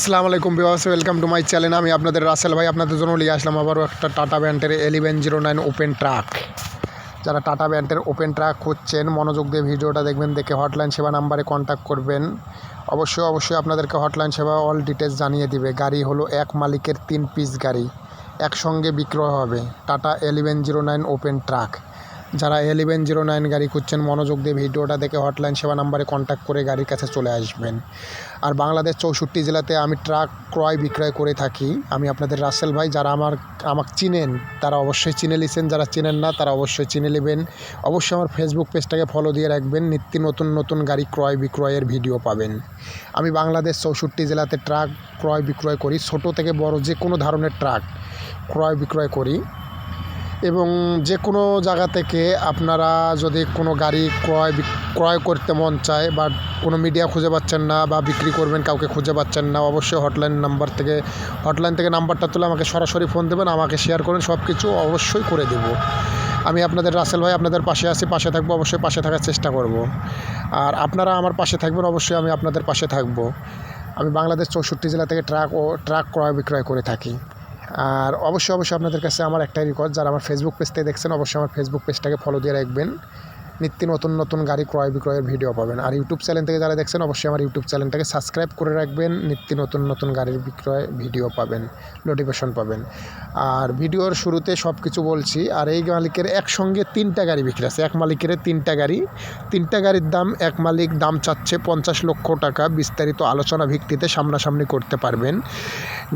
আসসালামু আলাইকুম বিবাস ওয়েলকাম টু মাই চ্যানেল আমি আপনাদের রাসেল ভাই, আপনাদের জন্য নিয়ে আসলাম আবারও একটা টাটা ব্যান্ডের eleven zero nine open truck যারা টাটা ব্যান্ডের ওপেন ট্রাক খুঁজছেন, মনোযোগ দিয়ে ভিডিওটা দেখবেন, দেখে হটলাইন সেবা নাম্বারে কন্ট্যাক্ট করবেন। অবশ্যই অবশ্যই আপনাদেরকে হটলাইন সেবা অল ডিটেলস জানিয়ে দিবে। গাড়ি হলো এক মালিকের তিন পিস গাড়ি, একসঙ্গে বিক্রয় হবে। Tata eleven zero nine open truck যারা এলেভেন জিরো নাইন গাড়ি খুঁজছেন, মনোযোগ দিয়ে ভিডিওটা দেখে হটলাইন সেবা নাম্বারে কন্ট্যাক্ট করে গাড়ির কাছে চলে আসবেন। আর বাংলাদেশ চৌষট্টি জেলাতে আমি ট্রাক ক্রয় বিক্রয় করে থাকি। আমি আপনাদের রাসেল ভাই, যারা আমার, আমাকে চিনেন, তারা অবশ্যই চিনে লিছেন, যারা চিনেন না, তারা অবশ্যই চিনে নেবেন। অবশ্যই আমার ফেসবুক পেজটাকে ফলো দিয়ে রাখবেন, নিত্য নতুন নতুন গাড়ি ক্রয় বিক্রয়ের ভিডিও পাবেন। আমি বাংলাদেশ চৌষট্টি জেলাতে ট্রাক ক্রয় বিক্রয় করি, ছোট থেকে বড় যে কোনো ধরনের ট্রাক ক্রয় বিক্রয় করি। এবং যে কোনো জায়গা থেকে আপনারা যদি কোনো গাড়ি ক্রয় ক্রয় করতে মন চায় বা কোনো মিডিয়া খুঁজে পাচ্ছেন না বা বিক্রি করবেন, কাউকে খুঁজে পাচ্ছেন না, অবশ্যই হটলাইন নাম্বার থেকে, হটলাইন থেকে নাম্বারটা তুলে আমাকে সরাসরি ফোন দেবেন, আমাকে শেয়ার করেন সব কিছু অবশ্যই করে দেব। আমি আপনাদের, রাসেল ভাই আপনাদের পাশে আছি, পাশে থাকব, অবশ্যই পাশে থাকার চেষ্টা করব। আর আপনারা আমার পাশে থাকবেন, অবশ্যই আমি আপনাদের পাশে থাকব। আমি বাংলাদেশ চৌষট্টি জেলা থেকে ট্রাক ও, ট্রাক ক্রয় বিক্রয় করে থাকি। আর অবশ্যই অবশ্যই আপনাদের কাছে আমার একটাই রিকোয়েস্ট যারা আমার ফেসবুক পেজতে দেখছেন, অবশ্যই আমার ফেসবুক পেজটাকে ফলো দিয়ে রাখবেন। নিত্য নতুন নতুন গাড়ি ক্রয় বিক্রয়ের ভিডিও পাবেন। আর ইউটিউব চ্যানেল থেকে যারা দেখছেন, অবশ্যই আমার ইউটিউব চ্যানেলটাকে সাবস্ক্রাইব করে রাখবেন, নিত্য নতুন নতুন গাড়ির বিক্রয় ভিডিও পাবেন নোটিফিকেশন পাবেন। আর ভিডিওর শুরুতে সব কিছু বলছি, আর এই মালিকের একসঙ্গে তিনটা গাড়ি বিক্রি আছে। এক মালিকের তিনটা গাড়ি, তিনটা গাড়ির দাম এক মালিক দাম চাচ্ছে পঞ্চাশ লক্ষ টাকা। বিস্তারিত আলোচনা ভিত্তিতে সামনাসামনি করতে পারবেন।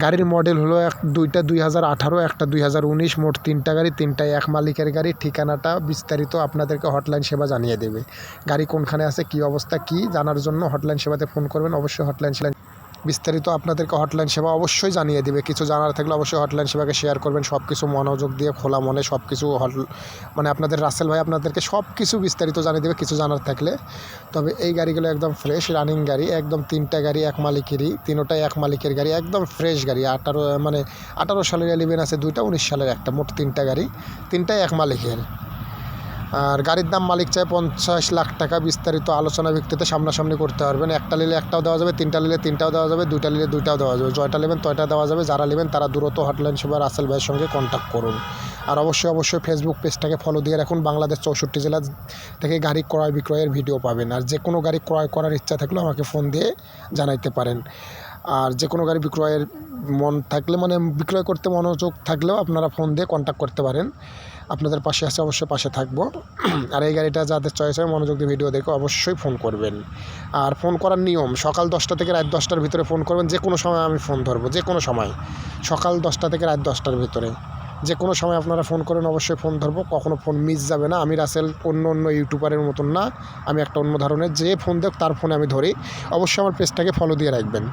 গাড়ির মডেল হলো এক, দুইটা দুই হাজার আঠারো, একটা দুই হাজার উনিশ, মোট তিনটা গাড়ি তিনটাই এক মালিকের গাড়ি। ঠিকানাটা বিস্তারিত আপনাদেরকে হটলাইন সেবা জানিয়ে দেবে। গাড়ি কোনখানে আছে, কি অবস্থা, কি জানার জন্য হটলাইন সেবাতে ফোন করবেন। অবশ্যই হটলাইন সেবা বিস্তারিত আপনাদেরকে হটলাইন সেবা অবশ্যই জানিয়ে দেবে। কিছু জানার থাকলে অবশ্যই হটলাইন সেবাকে শেয়ার করবেন। সব কিছু মনোযোগ দিয়ে, খোলা মনে সব কিছু হট মানে আপনাদের রাসেল ভাই আপনাদেরকে সব কিছু বিস্তারিত জানিয়ে দেবে, কিছু জানার থাকলে। তবে এই গাড়িগুলো একদম ফ্রেশ রানিং গাড়ি, একদম তিনটা গাড়ি, এক মালিকেরই, তিনোটাই এক মালিকের গাড়ি, একদম ফ্রেশ গাড়ি। আঠারো মানে আঠারো সালের এলিভেন আছে, দুইটা, উনিশ সালের একটা, মোট তিনটা গাড়ি, তিনটাই এক মালিকের। আর গাড়ির দাম মালিক চায় পঞ্চাশ লাখ টাকা। বিস্তারিত আলোচনা ভিত্তিতে সামনাসামনি করতে পারবেন। একটা নিলে একটাও দেওয়া যাবে, তিনটা নিলে তিনটাও দেওয়া যাবে, দুইটা নিলে দুইটাও দেওয়া যাবে। জয়টা নেবেন তয়টা দেওয়া যাবে। যারা নেবেন তারা দূরত্ব হটলাইন সেবা রাসেল ভাইয়ের সঙ্গে কন্ট্যাক্ট করুন। আর অবশ্যই অবশ্যই ফেসবুক পেজটাকে ফলো দিয়ে রাখুন। বাংলাদেশ চৌষট্টি জেলা থেকে গাড়ি ক্রয় বিক্রয়ের ভিডিও পাবেন। আর যে কোনো গাড়ি ক্রয় করার ইচ্ছা থাকলে আমাকে ফোন দিয়ে জানাইতে পারেন। আর যে কোনো গাড়ি বিক্রয়ের মন থাকলে মানে বিক্রয় করতে মনোযোগ থাকলেও আপনারা ফোন দিয়ে কন্ট্যাক্ট করতে পারেন। আপনাদের পাশে আছে, অবশ্যই পাশে থাকব। আর এই গাড়িটা যাদের চয়েস হয়, মনোযোগ দিয়ে ভিডিও দেখে অবশ্যই ফোন করবেন। আর ফোন করার নিয়ম, সকাল দশটা থেকে রাত দশটার ভিতরে ফোন করবেন। যে কোনো সময় আমি ফোন ধরবো, যে কোনো সময়। সকাল দশটা থেকে রাত দশটার ভিতরে। যে কোনো সময় আপনারা ফোন করেন, অবশ্যই ফোন ধরবো। কখনো ফোন মিস যাবে না। আমি রাসেল, অন্য অন্য ইউটিউবারের মতন না। আমি একটা অন্য ধরনের, যে ফোন দেখ, তার ফোনে আমি ধরি। অবশ্যই আমার পেজটাকে ফলো দিয়ে রাখবেন।